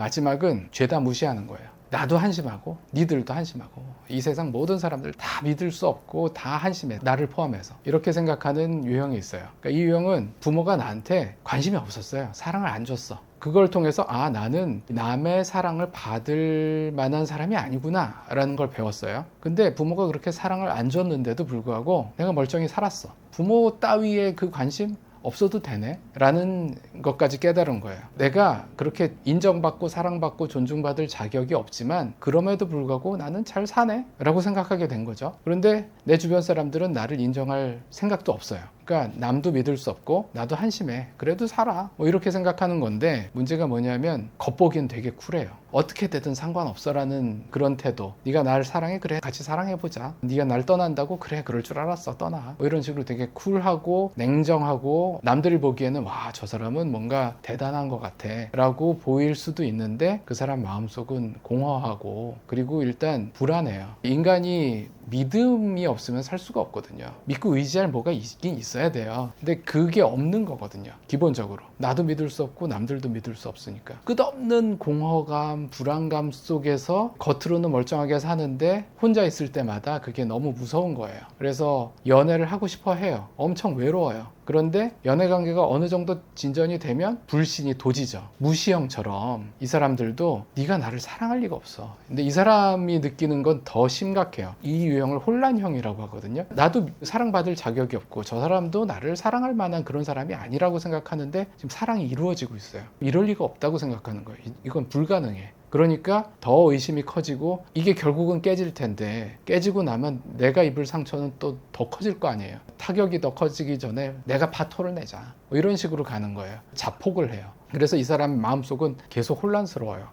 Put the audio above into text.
마지막은 죄다 무시하는 거예요. 나도 한심하고 니들도 한심하고 이 세상 모든 사람들 다 믿을 수 없고 다 한심해. 나를 포함해서. 이렇게 생각하는 유형이 있어요. 그러니까 이 유형은 부모가 나한테 관심이 없었어요. 사랑을 안 줬어. 그걸 통해서 아 나는 남의 사랑을 받을 만한 사람이 아니구나 라는 걸 배웠어요. 근데 부모가 그렇게 사랑을 안 줬는데도 불구하고 내가 멀쩡히 살았어. 부모 따위의 그 관심 없어도 되네? 라는 것까지 깨달은 거예요. 내가 그렇게 인정받고 사랑받고 존중받을 자격이 없지만 그럼에도 불구하고 나는 잘 사네? 라고 생각하게 된 거죠. 그런데 내 주변 사람들은 나를 인정할 생각도 없어요. 그러니까 남도 믿을 수 없고 나도 한심해. 그래도 살아. 뭐 이렇게 생각하는 건데 문제가 뭐냐면 겉보기엔 되게 쿨해요. 어떻게 되든 상관없어라는 그런 태도. 네가 날 사랑해? 그래 같이 사랑해 보자. 네가 날 떠난다고? 그래 그럴 줄 알았어 떠나. 뭐 이런 식으로 되게 쿨하고 냉정하고 남들이 보기에는 와 저 사람은 뭔가 대단한 것 같아 라고 보일 수도 있는데 그 사람 마음속은 공허하고 그리고 일단 불안해요. 인간이 믿음이 없으면 살 수가 없거든요. 믿고 의지할 뭐가 있긴 있어야 돼요. 근데 그게 없는 거거든요. 기본적으로. 나도 믿을 수 없고 남들도 믿을 수 없으니까. 끝없는 공허감, 불안감 속에서 겉으로는 멀쩡하게 사는데 혼자 있을 때마다 그게 너무 무서운 거예요. 그래서 연애를 하고 싶어 해요. 엄청 외로워요. 그런데 연애 관계가 어느 정도 진전이 되면 불신이 도지죠. 무시형처럼 이 사람들도 네가 나를 사랑할 리가 없어. 근데 이 사람이 느끼는 건 더 심각해요. 이 유형을 혼란형이라고 하거든요. 나도 사랑받을 자격이 없고 저 사람도 나를 사랑할 만한 그런 사람이 아니라고 생각하는데 지금 사랑이 이루어지고 있어요. 이럴 리가 없다고 생각하는 거예요. 이- 이건 불가능해. 그러니까 더 의심이 커지고 이게 결국은 깨질 텐데 깨지고 나면 내가 입을 상처는 또 더 커질 거 아니에요. 타격이 더 커지기 전에 내가 파토를 내자. 뭐 이런 식으로 가는 거예요. 자폭을 해요. 그래서 이 사람 마음속은 계속 혼란스러워요.